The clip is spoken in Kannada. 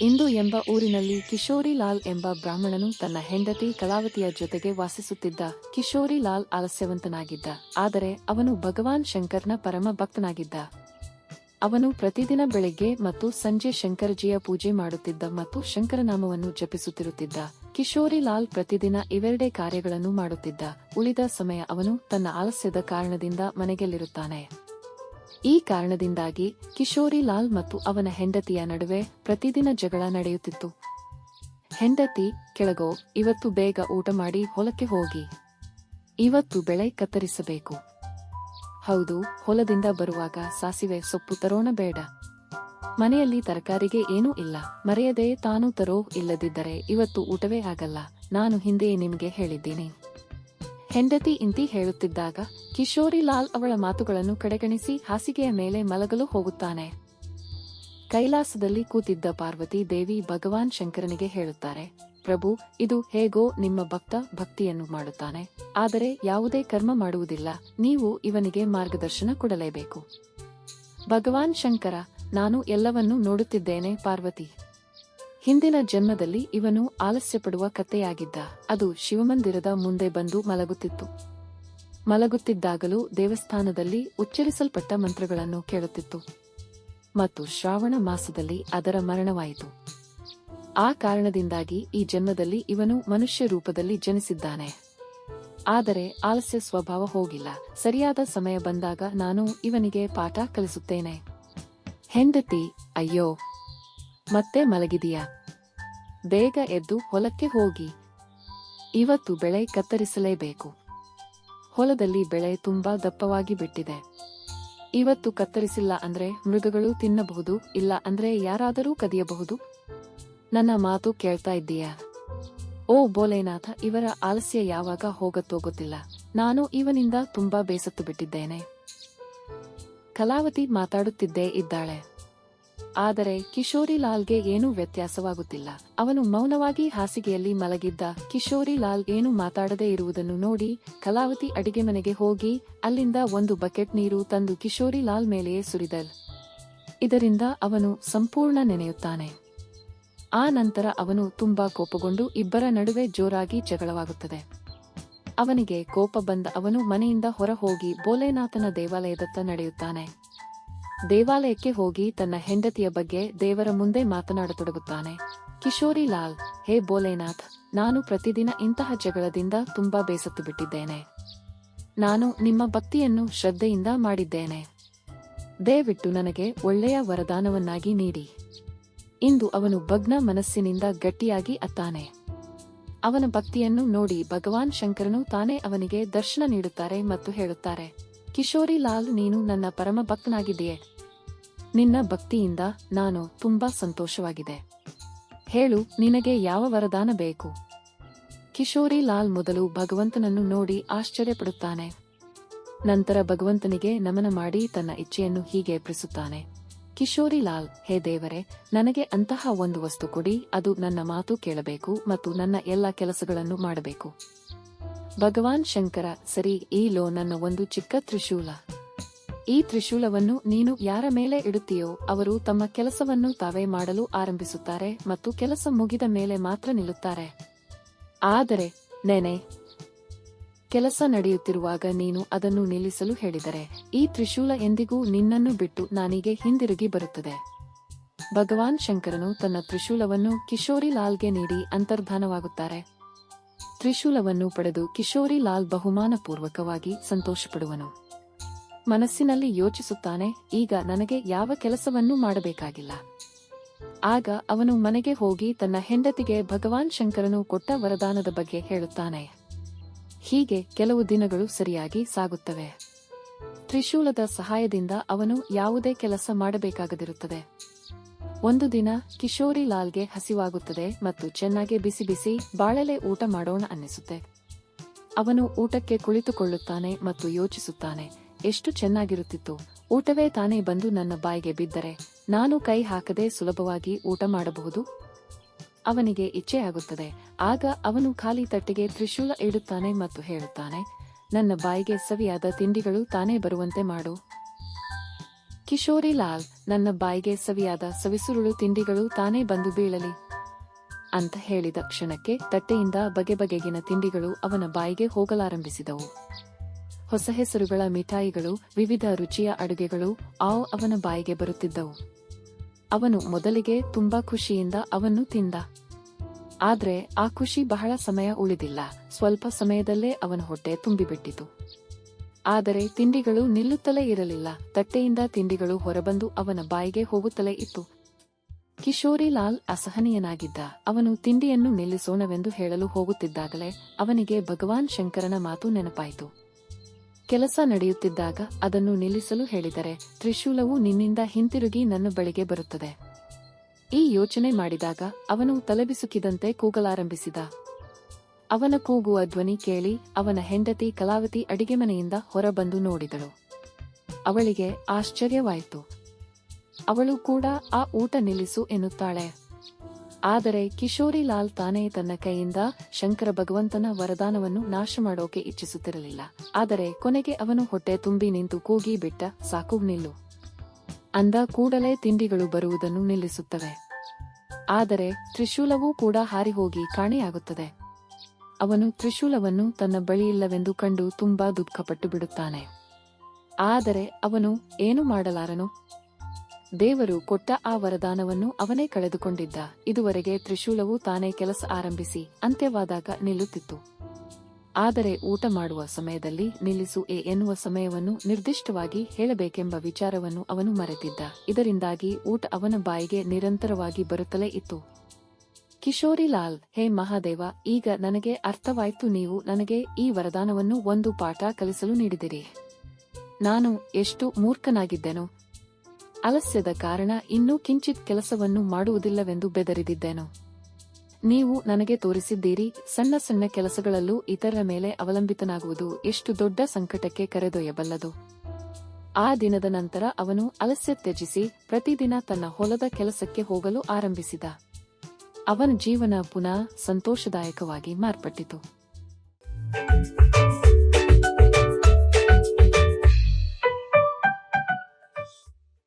ಇಂದು ಎಂಬ ಊರಿನಲ್ಲಿ ಕಿಶೋರಿ ಲಾಲ್ ಎಂಬ ಬ್ರಾಹ್ಮಣನು ತನ್ನ ಹೆಂಡತಿ ಕಲಾವತಿಯ ಜೊತೆಗೆ ವಾಸಿಸುತ್ತಿದ್ದ ಕಿಶೋರಿ ಲಾಲ್ ಆಲಸ್ಯವಂತನಾಗಿದ್ದ. ಆದರೆ ಅವನು ಭಗವಾನ್ ಶಂಕರ್ನ ಪರಮ ಭಕ್ತನಾಗಿದ್ದ. ಅವನು ಪ್ರತಿದಿನ ಬೆಳಗ್ಗೆ ಮತ್ತು ಸಂಜೆ ಶಂಕರಜಿಯ ಪೂಜೆ ಮಾಡುತ್ತಿದ್ದ ಮತ್ತು ಶಂಕರನಾಮವನ್ನು ಜಪಿಸುತ್ತಿರುತ್ತಿದ್ದ. ಕಿಶೋರಿ ಲಾಲ್ ಪ್ರತಿದಿನ ಇವೆರಡೇ ಕಾರ್ಯಗಳನ್ನು ಮಾಡುತ್ತಿದ್ದ. ಉಳಿದ ಸಮಯ ಅವನು ತನ್ನ ಆಲಸ್ಯದ ಕಾರಣದಿಂದ ಮನೆಗೆಲ್ಲಿರುತ್ತಾನೆ ಈ ಕಾರಣದಿಂದಾಗಿ ಕಿಶೋರಿ ಲಾಲ್ ಮತ್ತು ಅವನ ಹೆಂಡತಿಯ ನಡುವೆ ಪ್ರತಿದಿನ ಜಗಳ ನಡೆಯುತ್ತಿತ್ತು. ಹೆಂಡತಿ, ಕೆಳಗೋ, ಇವತ್ತು ಬೇಗ ಊಟ ಮಾಡಿ ಹೊಲಕ್ಕೆ ಹೋಗಿ. ಇವತ್ತು ಬೆಳೆ ಕತ್ತರಿಸಬೇಕು. ಹೌದು, ಹೊಲದಿಂದ ಬರುವಾಗ ಸಾಸಿವೆ ಸೊಪ್ಪು ತರೋಣ ಬೇಡ. ಮನೆಯಲ್ಲಿ ತರಕಾರಿಗೆ ಏನೂ ಇಲ್ಲ. ಮರೆಯದೆ ತಾನು ತರೋ ಇಲ್ಲದಿದ್ದರೆ ಇವತ್ತು ಊಟವೇ ಆಗಲ್ಲ. ನಾನು ಹಿಂದೆಯೇ ನಿಮಗೆ ಹೇಳಿದ್ದೀನಿ. ಹೆಂಡತಿ ಇಂತಿ ಹೇಳುತ್ತಿದ್ದಾಗ ಕಿಶೋರಿ ಲಾಲ್ ಅವಳ ಮಾತುಗಳನ್ನು ಕಡೆಗಣಿಸಿ ಹಾಸಿಗೆಯ ಮೇಲೆ ಮಲಗಲು ಹೋಗುತ್ತಾನೆ. ಕೈಲಾಸದಲ್ಲಿ ಕೂತಿದ್ದ ಪಾರ್ವತಿ ದೇವಿ ಭಗವಾನ್ ಶಂಕರನಿಗೆ ಹೇಳುತ್ತಾರೆ, ಪ್ರಭು, ಇದು ಹೇಗೋ ನಿಮ್ಮ ಭಕ್ತ ಭಕ್ತಿಯನ್ನು ಮಾಡುತ್ತಾನೆ. ಆದರೆ ಯಾವುದೇ ಕರ್ಮ ಮಾಡುವುದಿಲ್ಲ. ನೀವು ಇವನಿಗೆ ಮಾರ್ಗದರ್ಶನ ಕೊಡಲೇಬೇಕು. ಭಗವಾನ್ ಶಂಕರ, ನಾನು ಎಲ್ಲವನ್ನೂ ನೋಡುತ್ತಿದ್ದೇನೆ ಪಾರ್ವತಿ. ಹಿಂದಿನ ಜನ್ಮದಲ್ಲಿ ಇವನು ಆಲಸ್ಯಪಡುವ ಕಥೆಯಾಗಿದ್ದ ಅದು ಶಿವಮಂದಿರದ ಮುಂದೆ ಬಂದು ಮಲಗುತ್ತಿತ್ತು. ಮಲಗುತ್ತಿದ್ದಾಗಲೂ ದೇವಸ್ಥಾನದಲ್ಲಿ ಉಚ್ಚರಿಸಲ್ಪಟ್ಟ ಮಂತ್ರಗಳನ್ನು ಕೇಳುತ್ತಿತ್ತು. ಮತ್ತು ಶ್ರಾವಣ ಮಾಸದಲ್ಲಿ ಅದರ ಮರಣವಾಯಿತು. ಆ ಕಾರಣದಿಂದಾಗಿ ಈ ಜನ್ಮದಲ್ಲಿ ಇವನು ಮನುಷ್ಯ ರೂಪದಲ್ಲಿ ಜನಿಸಿದ್ದಾನೆ. ಆದರೆ ಆಲಸ್ಯ ಸ್ವಭಾವ ಹೋಗಿಲ್ಲ. ಸರಿಯಾದ ಸಮಯ ಬಂದಾಗ ನಾನು ಇವನಿಗೆ ಪಾಠ ಕಲಿಸುತ್ತೇನೆ. ಹೆಂಡತಿ, ಅಯ್ಯೋ ಮತ್ತೆ ಮಲಗಿದೀಯಾ. ಬೇಗ ಎದ್ದು ಹೊಲಕ್ಕೆ ಹೋಗಿ. ಇವತ್ತು ಬೆಳೆ ಕತ್ತರಿಸಲೇಬೇಕು. ಹೊಲದಲ್ಲಿ ಬೆಳೆ ತುಂಬಾ ದಪ್ಪವಾಗಿ ಬಿಟ್ಟಿದೆ. ಇವತ್ತು ಕತ್ತರಿಸಿಲ್ಲ ಅಂದ್ರೆ ಮೃಗಗಳು ತಿನ್ನಬಹುದು, ಇಲ್ಲ ಅಂದ್ರೆ ಯಾರಾದರೂ ಕದಿಯಬಹುದು? ನನ್ನ ಮಾತು ಕೇಳ್ತಾ ಇದ್ದೀಯಾ? ಓ ಬೋಲೇನಾಥ ಇವರ ಆಲಸ್ಯ ಯಾವಾಗ ಹೋಗತ್ತೋ ಗೊತ್ತಿಲ್ಲ ನಾನು ಇವನಿಂದ ತುಂಬಾ ಬೇಸತ್ತು ಬಿಟ್ಟಿದ್ದೇನೆ. ಕಲಾವತಿ ಮಾತಾಡುತ್ತಿದ್ದೇ ಇದ್ದಾಳೆ. ಆದರೆ ಕಿಶೋರಿಲಾಲ್ಗೆ ಏನೂ ವ್ಯತ್ಯಾಸವಾಗುತ್ತಿಲ್ಲ. ಅವನು ಮೌನವಾಗಿ ಹಾಸಿಗೆಯಲ್ಲಿ ಮಲಗಿದ್ದ ಕಿಶೋರಿಲಾಲ್ ಏನು ಮಾತಾಡದೇ ಇರುವುದನ್ನು ನೋಡಿ ಕಲಾವತಿ ಅಡಿಗೆ ಮನೆಗೆ ಹೋಗಿ ಅಲ್ಲಿಂದ ಒಂದು ಬಕೆಟ್ ನೀರು ತಂದು ಕಿಶೋರಿಲಾಲ್ ಮೇಲೆಯೇ ಸುರಿದಲ್ ಇದರಿಂದ ಅವನು ಸಂಪೂರ್ಣ ನೆನೆಯುತ್ತಾನೆ. ಆ ನಂತರ ಅವನು ತುಂಬಾ ಕೋಪಗೊಂಡು ಇಬ್ಬರ ನಡುವೆ ಜೋರಾಗಿ ಜಗಳವಾಗುತ್ತದೆ. ಅವನಿಗೆ ಕೋಪ ಬಂದ ಅವನು ಮನೆಯಿಂದ ಹೊರ ಹೋಗಿ ಬೋಲೆನಾಥನ ದೇವಾಲಯದತ್ತ ನಡೆಯುತ್ತಾನೆ. ದೇವಾಲಯಕ್ಕೆ ಹೋಗಿ ತನ್ನ ಹೆಂಡತಿಯ ಬಗ್ಗೆ ದೇವರ ಮುಂದೆ ಮಾತನಾಡತೊಡಗುತ್ತಾನೆ. ಕಿಶೋರಿ ಲಾಲ್, ಹೇ ಬೋಲೆನಾಥ್ ನಾನು ಪ್ರತಿದಿನ ಇಂತಹ ಜಗಳದಿಂದ ತುಂಬಾ ಬೇಸತ್ತು ಬಿಟ್ಟಿದ್ದೇನೆ. ನಾನು ನಿಮ್ಮ ಭಕ್ತಿಯನ್ನು ಶ್ರದ್ಧೆಯಿಂದ ಮಾಡಿದ್ದೇನೆ. ದಯವಿಟ್ಟು ನನಗೆ ಒಳ್ಳೆಯ ವರದಾನವನ್ನಾಗಿ ನೀಡಿ. ಇಂದು ಅವನು ಭಗ್ನ ಮನಸ್ಸಿನಿಂದ ಗಟ್ಟಿಯಾಗಿ ಅತ್ತಾನೆ. ಅವನ ಭಕ್ತಿಯನ್ನು ನೋಡಿ ಭಗವಾನ್ ಶಂಕರನು ತಾನೇ ಅವನಿಗೆ ದರ್ಶನ ನೀಡುತ್ತಾರೆ ಮತ್ತು ಹೇಳುತ್ತಾರೆ, ಕಿಶೋರಿ ಲಾಲ್, ನೀನು ನನ್ನ ಪರಮ ಭಕ್ತನಾಗಿದೆಯೇ ನಿನ್ನ ಭಕ್ತಿಯಿಂದ ನಾನು ತುಂಬಾ ಸಂತೋಷವಾಗಿದೆ. ಹೇಳು, ನಿನಗೆ ಯಾವ ವರದಾನ ಬೇಕು? ಕಿಶೋರಿ ಲಾಲ್ ಮೊದಲು ಭಗವಂತನನ್ನು ನೋಡಿ ಆಶ್ಚರ್ಯಪಡುತ್ತಾನೆ. ನಂತರ ಭಗವಂತನಿಗೆ ನಮನ ಮಾಡಿ ತನ್ನ ಇಚ್ಛೆಯನ್ನು ಹೀಗೆ ಪ್ರಿಸುತ್ತಾನೆ ಕಿಶೋರಿ ಲಾಲ್, ಹೇ ದೇವರೇ, ನನಗೆ ಅಂತಹ ಒಂದು ವಸ್ತು ಕೊಡಿ, ಅದು ನನ್ನ ಮಾತು ಕೇಳಬೇಕು ಮತ್ತು ನನ್ನ ಎಲ್ಲ ಕೆಲಸಗಳನ್ನು ಮಾಡಬೇಕು. ಭಗವಾನ್ ಶಂಕರ, ಸರಿ, ಈ ಲೋ ನನ್ನ ಒಂದು ಚಿಕ್ಕ ತ್ರಿಶೂಲ. ಈ ತ್ರಿಶೂಲವನ್ನು ನೀನು ಯಾರ ಮೇಲೆ ಇಡುತ್ತೀಯೋ ಅವರು ತಮ್ಮ ಕೆಲಸವನ್ನು ತಾವೇ ಮಾಡಲು ಆರಂಭಿಸುತ್ತಾರೆ ಮತ್ತು ಕೆಲಸ ಮುಗಿದ ಮೇಲೆ ಮಾತ್ರ ನಿಲ್ಲುತ್ತಾರೆ. ಆದರೆ, ನೆನೆ, ಕೆಲಸ ನಡೆಯುತ್ತಿರುವಾಗ ನೀನು ಅದನ್ನು ನಿಲ್ಲಿಸಲು ಹೇಳಿದರೆ, ಈ ತ್ರಿಶೂಲ ಎಂದಿಗೂ ನಿನ್ನನ್ನು ಬಿಟ್ಟು ನಾನೀಗೆ ಹಿಂದಿರುಗಿ ಬರುತ್ತದೆ. ಭಗವಾನ್ ಶಂಕರನು ತನ್ನ ತ್ರಿಶೂಲವನ್ನು ಕಿಶೋರಿ ಲಾಲ್ಗೆ ನೀಡಿ ಅಂತರ್ಧಾನವಾಗುತ್ತಾರೆ. ತ್ರಿಶೂಲವನ್ನು ಪಡೆದು ಕಿಶೋರಿ ಲಾಲ್ ಬಹುಮಾನಪೂರ್ವಕವಾಗಿ ಸಂತೋಷಪಡುವನು. ಮನಸ್ಸಿನಲ್ಲಿ ಯೋಚಿಸುತ್ತಾನೆ, ಈಗ ನನಗೆ ಯಾವ ಕೆಲಸವನ್ನೂ ಮಾಡಬೇಕಾಗಿಲ್ಲ. ಆಗ ಅವನು ಮನೆಗೆ ಹೋಗಿ ತನ್ನ ಹೆಂಡತಿಗೆ ಭಗವಾನ್ ಶಂಕರನು ಕೊಟ್ಟ ವರದಾನದ ಬಗ್ಗೆ ಹೇಳುತ್ತಾನೆ. ಹೀಗೆ ಕೆಲವು ದಿನಗಳು ಸರಿಯಾಗಿ ಸಾಗುತ್ತವೆ. ತ್ರಿಶೂಲದ ಸಹಾಯದಿಂದ ಅವನು ಯಾವುದೇ ಕೆಲಸ ಮಾಡಬೇಕಾಗದಿರುತ್ತದೆ. ಒಂದು ದಿನ ಕಿಶೋರಿ ಲಾಲ್ಗೆ ಹಸಿವಾಗುತ್ತದೆ ಮತ್ತು ಚೆನ್ನಾಗಿ ಬಿಸಿ ಬಿಸಿ ಬಾಳೆಲೆ ಊಟ ಮಾಡೋಣ ಅನ್ನಿಸುತ್ತೆ. ಅವನು ಊಟಕ್ಕೆ ಕುಳಿತುಕೊಳ್ಳುತ್ತಾನೆ ಮತ್ತು ಯೋಚಿಸುತ್ತಾನೆ. ಎಷ್ಟು ಚೆನ್ನಾಗಿರುತ್ತಿತ್ತು. ಊಟವೇ ತಾನೇ ಬಂದು ನನ್ನ ಬಾಯಿಗೆ ಬಿದ್ದರೆ ನಾನು ಕೈ ಹಾಕದೆ ಸುಲಭವಾಗಿ ಊಟ ಮಾಡಬಹುದು? ಅವನಿಗೆ ಇಚ್ಛೆಯಾಗುತ್ತದೆ ಆಗ ಅವನು ಖಾಲಿ ತಟ್ಟೆಗೆ ತ್ರಿಶೂಲ ಇಡುತ್ತಾನೆ ಮತ್ತು ಹೇಳುತ್ತಾನೆ, ನನ್ನ ಬಾಯಿಗೆ ಸವಿಯಾದ ತಿಂಡಿಗಳು ತಾನೇ ಬರುವಂತೆ ಮಾಡು. ಕಿಶೋರಿ ಲಾಲ್, ನನ್ನ ಬಾಯಿಗೆ ಸವಿಯಾದ ಸವಿಸುರುಳು ತಿಂಡಿಗಳು ತಾನೇ ಬಂದು ಬೀಳಲಿ ಅಂತ ಹೇಳಿದ ಕ್ಷಣಕ್ಕೆ ತಟ್ಟೆಯಿಂದ ಬಗೆ ಬಗೆಗಿನ ತಿಂಡಿಗಳು ಅವನ ಬಾಯಿಗೆ ಹೋಗಲಾರಂಭಿಸಿದವು. ಹೊಸ ಹೆಸರುಗಳ ಮಿಠಾಯಿಗಳು, ವಿವಿಧ ರುಚಿಯ ಅಡುಗೆಗಳು ಆವ್ ಅವನ ಬಾಯಿಗೆ ಬರುತ್ತಿದ್ದವು. ಅವನು ಮೊದಲಿಗೆ ತುಂಬಾ ಖುಷಿಯಿಂದ ಅವನ್ನು ತಿಂದ. ಆದ್ರೆ ಆ ಖುಷಿ ಬಹಳ ಸಮಯ ಉಳಿದಿಲ್ಲ. ಸ್ವಲ್ಪ ಸಮಯದಲ್ಲೇ ಅವನ ಹೊಟ್ಟೆ ತುಂಬಿಬಿಟ್ಟಿತು. ಆದರೆ ತಿಂಡಿಗಳು ನಿಲ್ಲುತ್ತಲೇ ಇರಲಿಲ್ಲ. ತಟ್ಟೆಯಿಂದ ತಿಂಡಿಗಳು ಹೊರಬಂದು ಅವನ ಬಾಯಿಗೆ ಹೋಗುತ್ತಲೇ ಇತ್ತು. ಕಿಶೋರಿ ಲಾಲ್ ಅಸಹನೀಯನಾಗಿದ್ದ. ಅವನು ತಿಂಡಿಯನ್ನು ನಿಲ್ಲಿಸೋಣವೆಂದು ಹೇಳಲು ಹೋಗುತ್ತಿದ್ದಾಗಲೇ ಅವನಿಗೆ ಭಗವಾನ್ ಶಂಕರನ ಮಾತು ನೆನಪಾಯಿತು. ಕೆಲಸ ನಡೆಯುತ್ತಿದ್ದಾಗ ಅದನ್ನು ನಿಲ್ಲಿಸಲು ಹೇಳಿದರೆ, ತ್ರಿಶೂಲವು ನಿನ್ನಿಂದ ಹಿಂತಿರುಗಿ ನನ್ನ ಬಳಿಗೆ ಬರುತ್ತದೆ. ಈ ಯೋಚನೆ ಮಾಡಿದಾಗ ಅವನು ತಲೆಬಿಸುಕಿದಂತೆ ಕೂಗಲಾರಂಭಿಸಿದ. ಅವನ ಕೂಗುವ ಧ್ವನಿ ಕೇಳಿ ಅವನ ಹೆಂಡತಿ ಕಲಾವತಿ ಅಡಿಗೆ ಮನೆಯಿಂದ ಹೊರಬಂದು ನೋಡಿದಳು. ಅವಳಿಗೆ ಆಶ್ಚರ್ಯವಾಯಿತು. ಅವಳು ಕೂಡ ಆ ಊಟ ನಿಲ್ಲಿಸು ಎನ್ನುತ್ತಾಳೆ. ಆದರೆ ಕಿಶೋರಿ ಲಾಲ್ ತಾನೇ ತನ್ನ ಕೈಯಿಂದ ಶಂಕರ ಭಗವಂತನ ವರದಾನವನ್ನು ನಾಶ ಮಾಡೋಕೆ ಇಚ್ಛಿಸುತ್ತಿರಲಿಲ್ಲ. ಆದರೆ ಕೊನೆಗೆ ಅವನು ಹೊಟ್ಟೆ ತುಂಬಿ ನಿಂತು ಕೂಗಿ ಬಿಟ್ಟ, ಸಾಕು ನಿಲ್ಲು. ಅಂದ ಕೂಡಲೇ ತಿಂಡಿಗಳು ಬರುವುದನ್ನು ನಿಲ್ಲಿಸುತ್ತವೆ. ಆದರೆ ತ್ರಿಶೂಲವೂ ಕೂಡ ಹಾರಿಹೋಗಿ ಕಾಣೆಯಾಗುತ್ತದೆ. ಅವನು ತ್ರಿಶೂಲವನ್ನು ತನ್ನ ಬಳಿಯಿಲ್ಲವೆಂದು ಕಂಡು ತುಂಬಾ ದುಃಖಪಟ್ಟು ಬಿಡುತ್ತಾನೆ. ಆದರೆ ಅವನು ಏನು ಮಾಡಲಾರನು? ದೇವರು ಕೊಟ್ಟ ಆ ವರದಾನವನ್ನು ಅವನೇ ಕಳೆದುಕೊಂಡಿದ್ದ. ಇದುವರೆಗೆ ತ್ರಿಶೂಲವು ತಾನೇ ಕೆಲಸ ಆರಂಭಿಸಿ ಅಂತ್ಯವಾದಾಗ ನಿಲ್ಲುತ್ತಿತ್ತು. ಆದರೆ ಊಟ ಮಾಡುವ ಸಮಯದಲ್ಲಿ ನಿಲ್ಲಿಸು ಎ ಎನ್ನುವ ಸಮಯವನ್ನು ನಿರ್ದಿಷ್ಟವಾಗಿ ಹೇಳಬೇಕೆಂಬ ವಿಚಾರವನ್ನು ಅವನು ಮರೆತಿದ್ದ. ಇದರಿಂದಾಗಿ ಊಟ ಅವನ ಬಾಯಿಗೆ ನಿರಂತರವಾಗಿ ಬರುತ್ತಲೇ ಇತ್ತು. ಕಿಶೋರಿಲಾಲ್ ಹೇ ಮಹಾದೇವ, ಈಗ ನನಗೆ ಅರ್ಥವಾಯಿತು ನೀವು ನನಗೆ ಈ ವರದಾನವನ್ನು ಒಂದು ಪಾಠ ಕಲಿಸಲು ನೀಡಿದಿರಿ. ನಾನು ಎಷ್ಟು ಮೂರ್ಖನಾಗಿದ್ದೆನು ಆಲಸ್ಯದ ಕಾರಣ ಇನ್ನೂ ಕಿಂಚಿತ್ ಕೆಲಸವನ್ನು ಮಾಡುವುದಿಲ್ಲವೆಂದು ಬೆದರಿದಿದ್ದೇನು? ನೀವು ನನಗೆ ತೋರಿಸಿದ್ದೀರಿ, ಸಣ್ಣ ಸಣ್ಣ ಕೆಲಸಗಳಲ್ಲೂ ಇತರರ ಮೇಲೆ ಅವಲಂಬಿತನಾಗುವುದು ಎಷ್ಟು ದೊಡ್ಡ ಸಂಕಟಕ್ಕೆ ಕರೆದೊಯ್ಯಬಲ್ಲದು. ಆ ದಿನದ ನಂತರ ಅವನು ಅಲಸ್ಯ ತ್ಯಜಿಸಿ ಪ್ರತಿದಿನ ತನ್ನ ಹೊಲದ ಕೆಲಸಕ್ಕೆ ಹೋಗಲು ಆರಂಭಿಸಿದ. ಅವನ ಜೀವನ ಪುನಃ ಸಂತೋಷದಾಯಕವಾಗಿ ಮಾರ್ಪಟ್ಟಿತು.